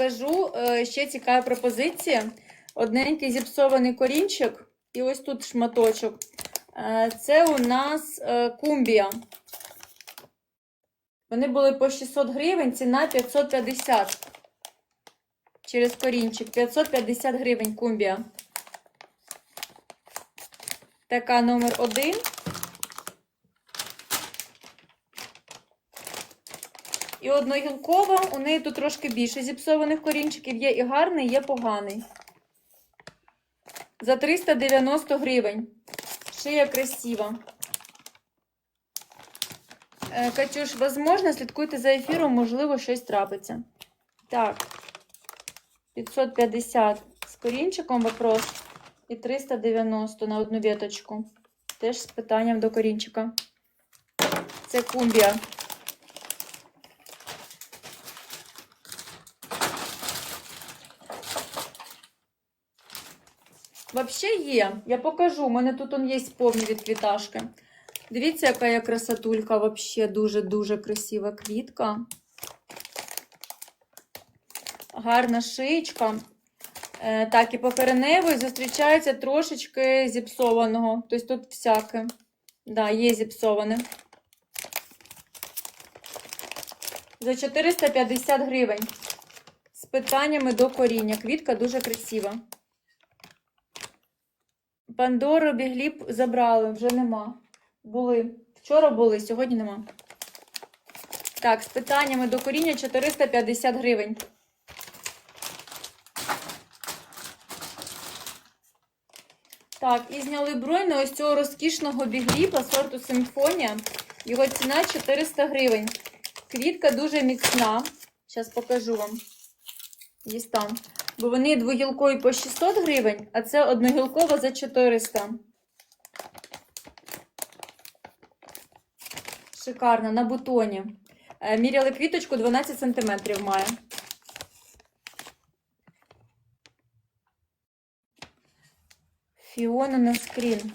Кажу, е, ще цікава пропозиція. Одненький зіпсований корінчик, і ось тут шматочок. Е, Це у нас е, кумбія. Вони були по 600 гривень, ціна 550. Через корінчик. 550 гривень кумбія. Така номер один. І одногілкова, у неї тут трошки більше зіпсованих корінчиків. Є і гарний, є поганий. За 390 гривень. Шия красива. Е, Катюш, возможно, слідкуйте за ефіром, можливо, щось трапиться. Так. 550 з корінчиком вопрос. І 390 на одну віточку. Теж з питанням до корінчика. Це кумбія. Вообще є. Я покажу. У мене тут он є повні відквіташки. Дивіться, яка я красотулька. Вообще дуже-дуже красива квітка. Гарна шиєчка. Е, так, і по кореневої зустрічається трошечки зіпсованого. Тобто тут всяке. Да, є зіпсоване. За 450 гривень. З питаннями до коріння. Квітка дуже красива. Пандору бігліп забрали, вже нема. Були. Вчора були, сьогодні нема. Так, з питаннями до коріння 450 гривень. Так, і зняли бронь на ось цього розкішного бігліпа сорту Симфонія. Його ціна 400 гривень. Квітка дуже міцна. Зараз покажу вам. Дістану. Бо вони двогілкові по 600 гривень, а це одногілкова за 400. Шикарно, на бутоні. Е, Міряли квіточку 12 см має. Фіона на скрін.